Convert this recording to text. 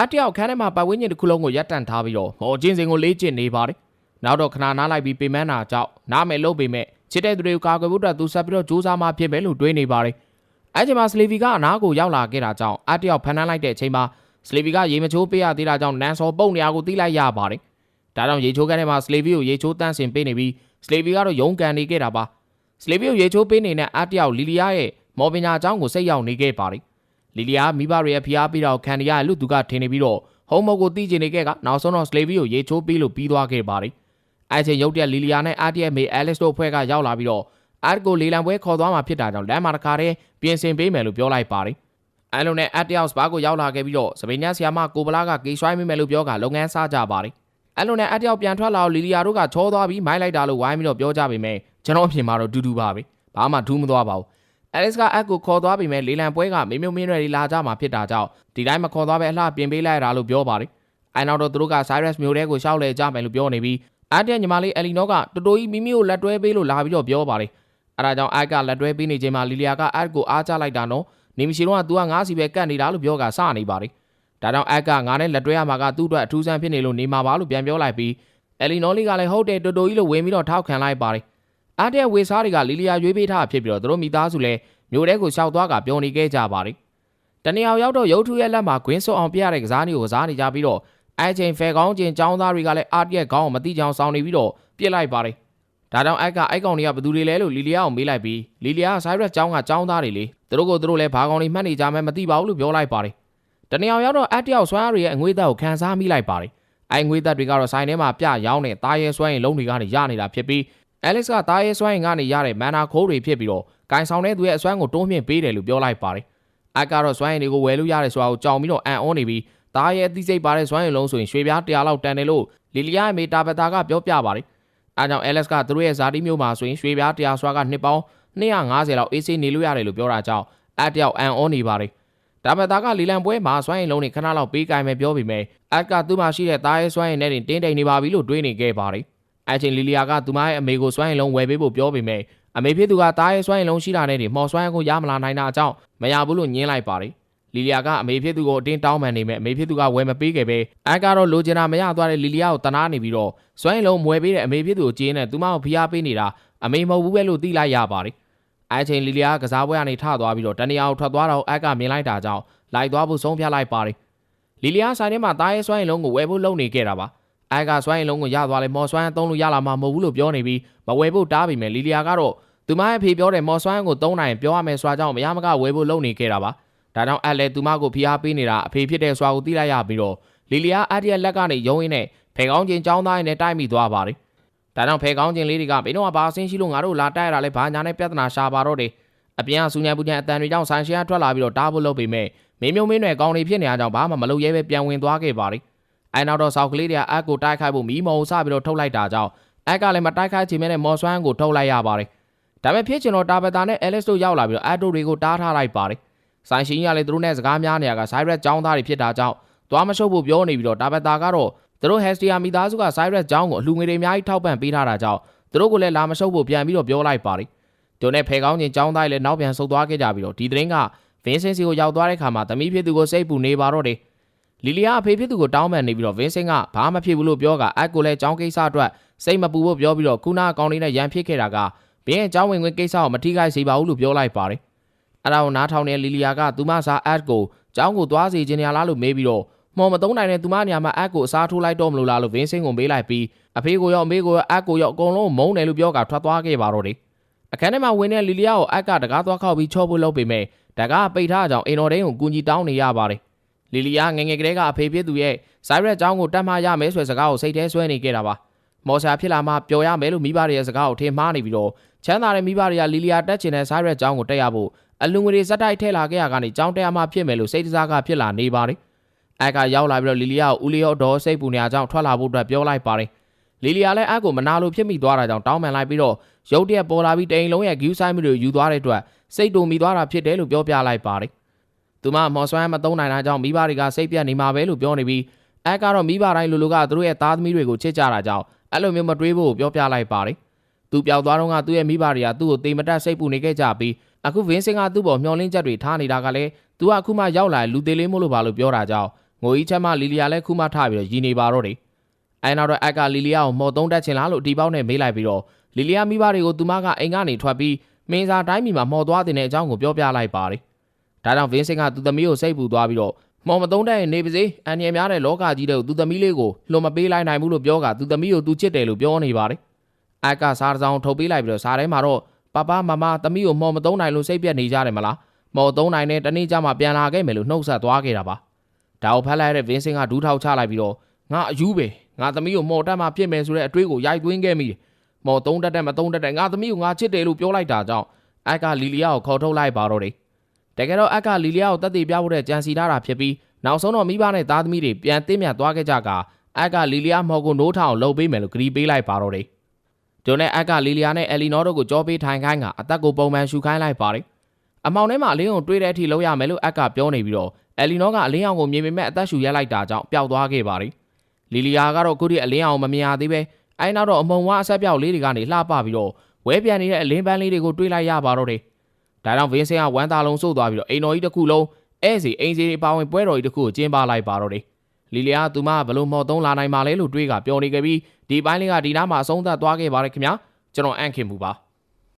အတယောက်ခန်းထဲမှာပတ်ဝန်းကျင်တစ်ခုလုံးကိုရပ်တန့်ထားပြီးတော့မော်ချင်းစင်ကိုလေးကျင့်နေပါတယ်နောက်တော့ခဏနားလိုက်ပြီးပေမန်းတာကြောင့်နားမယ်လို့ပေမဲ့ချစ်တဲ့သူတွေကိုကာကွယ်ဖို့အတွက်သူဆက်ပြီးတော့စူးစမ်းမှဖြစ်မယ်လို့တွေးနေပါတယ်အဲ့ချိန်မှာစလီဗီကအနားကိုရောက်လာခဲ့တာကြောင့်အတယောက်ဖန်တန်းလိုက်တဲ့အချိန်မှာစလီဗီကရေမချိုးပေးရသေးတာကြောင့်နန်စော်ပုံနေရာကိုတီးလိုက်ရပါတယ်ဒါကြောင့်ရေချိုးခန်းထဲမှာစလီဗီကိုရေချိုးတန်းစင်ပေးနေပြီးစလီဗီကတော့ရုန်းကန်နေခဲ့တာပါစလီဗီကိုရေချိုးပေးနေတဲ့အတယောက်လီလီယာရဲ့မော်ပညာအကြောင်းကိုစိတ်ရောက်နေခဲ့ပါတယ် လီလီယာမိဘတွေရဲ့ဖိအားပေးတော့ခံရရလို့သူကထင်နေပြီးတော့ဟုံးမုတ်ကိုတီးကျင်နေခဲ့ကနောက်ဆုံးတော့စလေဗီကိုရေချိုးပေးလို့ပြီးသွားခဲ့ပါတယ်။အဲချိန်ရုတ်တက်လီလီယာနဲ့အာတီရဲ့မေအဲလစ်တို့ဖွဲ့ကရောက်လာပြီးတော့အာတ်ကိုလေလံပွဲခေါ်သွားမှာဖြစ်တာကြောင့်လမ်းမှာတစ်ခါတည်းပြင်ဆင်ပေးမယ်လို့ပြောလိုက်ပါတယ်။အဲလိုနဲ့အတ်တယောက်စပါးကိုရောက်လာခဲ့ပြီးတော့စပိန်ညာဆီယာမကိုဗလာကဂေးရွှိုင်းမိမယ်လို့ပြောကလုပ်ငန်းစားကြပါတယ်။အဲလိုနဲ့အတ်တယောက်ပြန်ထွက်လာတော့လီလီယာတို့ကချောသွားပြီးမိုင်းလိုက်တာလို့ဝိုင်းပြီးတော့ပြောကြပေမဲ့ကျွန်တော်အပြင်မှာတော့ဒူးဒူးပါပဲ။ဘာမှထူးမသွားပါဘူး။ အဲလစ်ကအက်ကိုခေါ်သွားပြီးမဲ့လေလံပွဲကမင်းမျိုးမင်းတွေလာကြမှာဖြစ်တာကြောင့်ဒီတိုင်းမခေါ်သွားပဲအလှပြင်ပေးလိုက်ရတာလို့ပြောပါတယ်။အဲနောက်တော့သူတို့က Cyrus မျိုးတဲကိုရှောက်လဲကြမယ်လို့ပြောနေပြီးအားတရညီမလေးအလီနောကတူတူကြီးမိမိကိုလက်တွဲပေးလို့လာပြီးတော့ပြောပါတယ်။အဲဒါကြောင့်အက်ကလက်တွဲပေးနေချိန်မှာလီလီယာကအက်ကိုအားချလိုက်တာနော်။နေမရှိတော့က तू ကငါးစီပဲကတ်နေတာလို့ပြောကစနေပါတယ်။ဒါကြောင့်အက်ကငါနဲ့လက်တွဲရမှာကသူ့အတွက်အထူးဆန်းဖြစ်နေလို့နေမှာပါလို့ပြန်ပြောလိုက်ပြီးအလီနောလေးကလည်းဟုတ်တယ်တူတူကြီးလို့ဝင်ပြီးတော့ထောက်ခံလိုက်ပါတယ်။အားတဲ့ဝေစားတွေကလီလီယာရွေးပေးထားဖြစ်ပြီးတော့သူတို့မိသားစုလည်း မျိုးတဲကိုရှောက်သွားကပျော်နေခဲ့ကြပါတယ်။တနေရာရောက်တော့ရုပ်ထုရဲ့လက်မှာဂွင်းစောအောင်ပြရတဲ့ကစားနည်းကိုကစားနေကြပြီးတော့အဲချိန်ဖဲကောင်းချင်းចောင်းသားတွေကလည်းအားတရက်ကောင်းအောင်မတိချောင်ဆောင်နေပြီးတော့ပြစ်လိုက်ပါတယ်။ဒါကြောင့်အက်ကအိုက်ကောင်တွေကဘယ်သူတွေလဲလို့လီလီယာကိုမေးလိုက်ပြီးလီလီယာကဆိုင်းရက်ចောင်းကចောင်းသားတွေလေသူတို့ကိုသူတို့လည်းဘာကောင်တွေမှတ်နေကြမယ်မသိပါဘူးလို့ပြောလိုက်ပါတယ်။တနေရာရောက်တော့အက်တယောက်ဆွမ်းအားတွေရဲ့အငွေသက်ကိုခန်းစားမိလိုက်ပါတယ်။အဲငွေသက်တွေကတော့ဆိုင်ထဲမှာပြရောင်းတဲ့တားရဲဆွမ်းရင်လုံးတွေကနေရနေတာဖြစ်ပြီး Alex ကတားရဲစွမ်းရင်ကနေရတဲ့မန်နာခိုးတွေဖြစ်ပြီးတော့ ဂိုင်ဆောင်တဲ့သူရဲ့အစွမ်းကိုတိုးမြင့်ပေးတယ်လို့ပြောလိုက်ပါတယ်။အက်ကတော့စွမ်းရင်တွေကိုဝယ်လို့ရတယ်ဆိုတာကိုကြောင်ပြီးတော့အန်အောနေပြီးတားရဲအသိစိတ်ပါတဲ့စွမ်းရင်လုံးဆိုရင်ရွှေပြား100လောက်တန်တယ်လို့လီလီယာရဲ့မေတာဘတာကပြောပြပါတယ်။အဲကြောင့် Alex ကသူတို့ရဲ့ဇာတိမျိုးမှာဆိုရင်ရွှေပြား100စွာကနှစ်ပေါင်း250လောက်အေးဆေးနေလို့ရတယ်လို့ပြောတာကြောင့်အက်တယောက်အန်အောနေပါတယ်။ဒါဘတာကလီလံပွဲမှာစွမ်းရင်လုံးနေခဏလောက်ပေးကင်မယ်ပြောပြီးမြဲအက်ကသူ့မှာရှိတဲ့တားရဲစွမ်းရင်နဲ့တင်တင်းတိမ်နေပါပြီလို့တွေးနေခဲ့ပါတယ်။အချင်းလီလီယာကသူမရဲ့အမေကိုစွမ်းရင်လုံးဝယ်ပေးဖို့ပြောပေမဲ့ အမေဖြစ်သူကတားရဲ့စွမ်းရင်လုံးရှိတာနဲ့ဒီမော်စွမ်းကိုရမလာနိုင်တာအကြောင်းမရဘူးလို့ညင်းလိုက်ပါတယ်လီလီယာကအမေဖြစ်သူကိုအတင်းတောင်းပန်နေမဲ့အမေဖြစ်သူကဝယ်မပေးခဲ့ပဲအက်ကတော့လိုချင်တာမရသွားတဲ့လီလီယာကိုတနာနေပြီးတော့စွမ်းရင်လုံးဝယ်ပေးတဲ့အမေဖြစ်သူကိုကျင်းနဲ့သူမကိုဖိအားပေးနေတာအမေမဟုတ်ဘူးပဲလို့သိလိုက်ရပါတယ်အချင်းလီလီယာကစားပွဲကနေထသွားပြီးတော့တနေရာကိုထွက်သွားတော့အက်ကမြင်လိုက်တာကြောင့်လိုက်သွားဖို့ဆုံးဖြတ်လိုက်ပါတယ်လီလီယာဆိုင်ထဲမှာတားရဲ့စွမ်းရင်လုံးကိုဝယ်ဖို့လုပ်နေခဲ့တာပါအဲကစွမ်းရင်လုံးကိုရသွားလဲမော်စွမ်းသုံးလို့ရလာမှာမဟုတ်ဘူးလို့ပြောနေပြီးမဝယ်ဖို့တားပြီမဲ့လီလီယာကတော့ သူမရဲ့ဖေပြောတဲ့မော်စွမ်းကိုသုံးနိုင်ပြောရမယ်ဆိုတာကြောင့်မရမကဝယ်ဖို့လုပ်နေခဲ့တာပါဒါကြောင့်အဲ့လဲသူမကိုဖိအားပေးနေတာအဖေဖြစ်တဲ့ဆိုတာကိုသိလိုက်ရပြီးတော့လီလီယာအတရက်လက်ကနေယုံရင်းနဲ့ဖေကောင်းချင်းចောင်းသားရင်းနဲ့တိုက်မိသွားပါတယ်ဒါကြောင့်ဖေကောင်းချင်းလေးတွေကမင်းတို့ကဘာအဆင်းရှိလို့ငါတို့လာတိုက်ရတာလဲဘာညာနဲ့ပြဿနာရှာပါတော့တယ်အပြင်ကစူညာပူညာအတန်တွေကြောင့်ဆန်ရှင်းထွက်လာပြီးတော့တားဖို့လုပ်ပေမဲ့မင်းမျိုးမင်းတွေကောင်းနေဖြစ်နေကြကြောင့်ဘာမှမလုပ်ရဲပဲပြန်ဝင်သွားခဲ့ပါတယ်အဲနောက်တော့ဆောက်ကလေးတွေကအက်ကိုတိုက်ခိုက်ဖို့မီးမော်ကိုစပြီးတော့ထုတ်လိုက်တာကြောင့်အက်ကလည်းမတိုက်ခိုက်ချင်မဲနဲ့မော်ဆွမ်းကိုထုတ်လိုက်ရပါတယ်။ ဒါပေမဲ့ဖြစ်ချင်တော့တာဘတာနဲ့အဲလစ်တို့ရောက်လာပြီးတော့အက်တို့တွေကိုတားထားလိုက်ပါတယ်။ဆိုင်ရှင်ကြီးကလည်းသူတို့နဲ့စကားများနေရကဆိုက်ရက်ចောင်းသားတွေဖြစ်တာကြောင့်သွားမရှုပ်ဖို့ပြောနေပြီးတော့တာဘတာကတော့သူတို့ဟက်စတီယာမိသားစုကဆိုက်ရက်ចောင်းကိုအလှငွေတွေအများကြီးထောက်ပံ့ပေးထားတာကြောင့်သူတို့ကလည်းလာမရှုပ်ဖို့ပြန်ပြီးတော့ပြောလိုက်ပါတယ်။တို့နဲ့ဖဲကောင်းချင်းចောင်းသားတွေလည်းနောက်ပြန်ဆုတ်သွားခဲ့ကြပြီးတော့ဒီသတင်းကဗင်းစင်စီကိုရောက်သွားတဲ့ခါမှာသမီးဖြစ်သူကိုစိတ်ပူနေပါတော့တယ်။ လီလီယာအဖေဖြစ်သူကိုတောင်းပန်နေပြီးတော့ဗင်းစင်ကဘာမှမဖြစ်ဘူးလို့ပြောကအက်ကိုလည်းចောင်းကိစ္စအတွက်စိတ်မပူဖို့ပြောပြီးတော့ခုနအကောင်လေးနဲ့ရန်ဖြစ်ခဲ့တာက ဘင်းရဲ့ចောင်းဝင်ခွင့်ကိစ္စကိုမထိခိုက်စေပါဘူးလို့ပြောလိုက်ပါတယ်။အဲ့ဒါကိုနားထောင်တဲ့လီလီယာကသူမစားအက်ကိုចောင်းကိုသွားစီခြင်းရလားလို့မေးပြီးတော့မော်မသုံးနိုင်တဲ့သူမနေရာမှာအက်ကိုအစားထိုးလိုက်တော့မလို့လားလို့ဗင်းစင်ကိုမေးလိုက်ပြီးအဖေကိုရောအမေကိုရောအက်ကိုရောအကုန်လုံးမုန်းတယ်လို့ပြောကထွက်သွားခဲ့ပါတော့တယ်။အခန်းထဲမှာဝင်တဲ့လီလီယာကိုအက်ကတကားသွားခောက်ပြီးချော့ဖို့လုပ်ပေမဲ့တကားပိတ်ထားကြအောင်အိမ်တော်ဒင်းကိုကူညီတောင်းနေရပါတယ်။လီလီယာငယ်ငယ်ကလေးကအဖေဖြစ်သူရဲ့ဇိုင်ရက်အကြောင်းကိုတတ်မှတ်ရမယ်ဆိုတဲ့စကားကိုစိတ်ထဲဆွဲနေခဲ့တာပါမော်ဆာဖြစ်လာမှပျော်ရမယ်လို့မိဘတွေရဲ့စကားကိုထင်မှားနေပြီးတော့ ချမ်းသာတဲ့မိဘတွေကလီလီယာတက်ချင်တဲ့ဇိုင်ရက်အကြောင်းကိုတက်ရဖို့အလူငွေတွေဇက်တိုက်ထဲလာခဲ့ရကနေကြောင်းတက်ရမှဖြစ်မယ်လို့စိတ်တစားကဖြစ်လာနေပါတယ်အက်ကရောက်လာပြီးတော့လီလီယာကိုဦးလီယောဒေါ်စိတ်ပူနေအကြောင်းထွက်လာဖို့အတွက်ပြောလိုက်ပါတယ်လီလီယာလည်းအက်ကိုမနာလို့ဖြစ်မိသွားတာကြောင့်တောင်းပန်လိုက်ပြီးတော့ရုတ်တရက်ပေါ်လာပြီးတိန်လုံးရဲ့ဂူးဆိုင်မှုတွေယူသွားတဲ့အတွက်စိတ်တူမိသွားတာဖြစ်တယ်လို့ပြောပြလိုက်ပါတယ်သူမမော်ဆွမ်းမသုံးနိုင်တာကြောင့်မိဘတွေကစိတ်ပြတ်နေမှာပဲလို့ပြောနေပြီးအဲကတော့မိဘတိုင်းလူလူကသူတို့ရဲ့သားသမီးတွေကိုချစ်ကြတာကြောင့်အဲ့လိုမျိုးမတွေးဖို့ပြောပြလိုက်ပါတယ်။ သူပျောက်သွားတော့ကသူ့ရဲ့မိဘတွေကသူ့ကိုတေမတက်စိတ်ပူနေခဲ့ကြပြီးအခုဗင်းစင်ကသူ့ပေါ်မျောလင်းချက်တွေထားနေတာကလည်းသူကအခုမှရောက်လာလူသေးလေးမို့လို့ပါလို့ပြောတာကြောင့်ငိုကြီးချက်မှလီလီယာလည်းခုမှထပြီးတော့ရည်နေပါတော့တယ်အဲနောက်တော့အက်ကလီလီယာကိုမော်သုံးတက်ချင်လားလို့ဒီပေါက်နဲ့မေးလိုက်ပြီးတော့လီလီယာမိဘတွေကိုသူမကအိမ်ကနေထွက်ပြီးမင်းစာတိုင်းပြည်မှာမော်သွားတဲ့အကြောင်းကိုပြောပြလိုက်ပါတယ်ဒါကြောင့်ဗင်းစင်ကသူသမီးကိုစိတ်ပူသွားပြီးတော့မော်မသုံးတဲ့နေပါစေအန်ရများတဲ့လောကကြီးတဲ့သူသမီးလေးကိုလွန်မပေးလိုက်နိုင်ဘူးလို့ပြောကသူသမီးကိုသူချစ်တယ်လို့ပြောနေပါတယ် အက်ကစားတစ်စောင်းထုတ်ပေးလိုက်ပြီးတော့စားထဲမှာတော့ပပမမသမီးကိုမော်မသုံးနိုင်လို့စိတ်ပြက်နေကြတယ်မလားမော်သုံးနိုင်တဲ့တနေ့ကျမှပြန်လာခဲ့မယ်လို့နှုတ်ဆက်သွားခဲ့တာပါဒါကိုဖတ်လိုက်တဲ့ဗင်းစင်ကဒူးထောက်ချလိုက်ပြီးတော့ငါအယူပဲငါသမီးကိုမော်တက်မှဖြစ်မယ်ဆိုတဲ့အတွေးကိုရိုက်သွင်းခဲ့မိတယ်မော်သုံးတက်တက်မသုံးတက်တက်ငါသမီးကိုငါချစ်တယ်လို့ပြောလိုက်တာကြောင့်အက်ကလီလီယာကိုခေါ်ထုတ်လိုက်ပါတော့တယ်တကယ်တော့အက်ကလီလီယာကိုတက်တည်ပြဖို့တဲ့ကြံစီထားတာဖြစ်ပြီးနောက်ဆုံးတော့မိဘနဲ့သားသမီးတွေပြန်တင်းမြတ်သွားခဲ့ကြကအက်ကလီလီယာမော်ကိုနိုးထောင်လှုပ်ပေးမယ်လို့ကတိပေးလိုက်ပါတော့တယ် ဒိုနဲ့အက်ကလီလီယာနဲ့အယ်လီနော်တို့ကိုကြောပေးထိုင်ခိုင်းကအသက်ကိုပုံမှန်ရှူခိုင်းလိုက်ပါတယ်အမောင်ထဲမှာအလင်းအောင်တွေးတဲ့အထိလောက်ရမယ်လို့အက်ကပြောနေပြီးတော့အယ်လီနောကအလင်းအောင်ကိုမြင်ပေမဲ့အသက်ရှူရက်လိုက်တာကြောင့်ပျောက်သွားခဲ့ပါတယ်။လီလီယာကတော့ခုထိအလင်းအောင်မမြင်ရသေးပဲအဲနောက်တော့အမုံဝါအဆက်ပြောက်လေးတွေကနေလှပပြီးတော့ဝဲပြန်နေတဲ့အလင်းပန်းလေးတွေကိုတွေးလိုက်ရပါတော့တယ်။ဒါကြောင့်ဗင်းစင်ကဝမ်းသာလုံးစိုးသွားပြီးတော့အိမ်တော်ကြီးတစ်ခုလုံးအဲစီအိမ်စီတွေပါဝင်ပွဲတော်ကြီးတစ်ခုကိုကျင်းပလိုက်ပါတော့တယ်။ လီလီယာကသူမကဘလို့မော်သုံးလာနိုင်ပါလဲလို့တွေးကပြောနေခဲ့ပြီးဒီပိုင်းလေးကဒီနားမှာအဆုံးသတ်သွားခဲ့ပါတယ်ခင်ဗျာကျွန်တော်အန့်ခင်မှုပါ။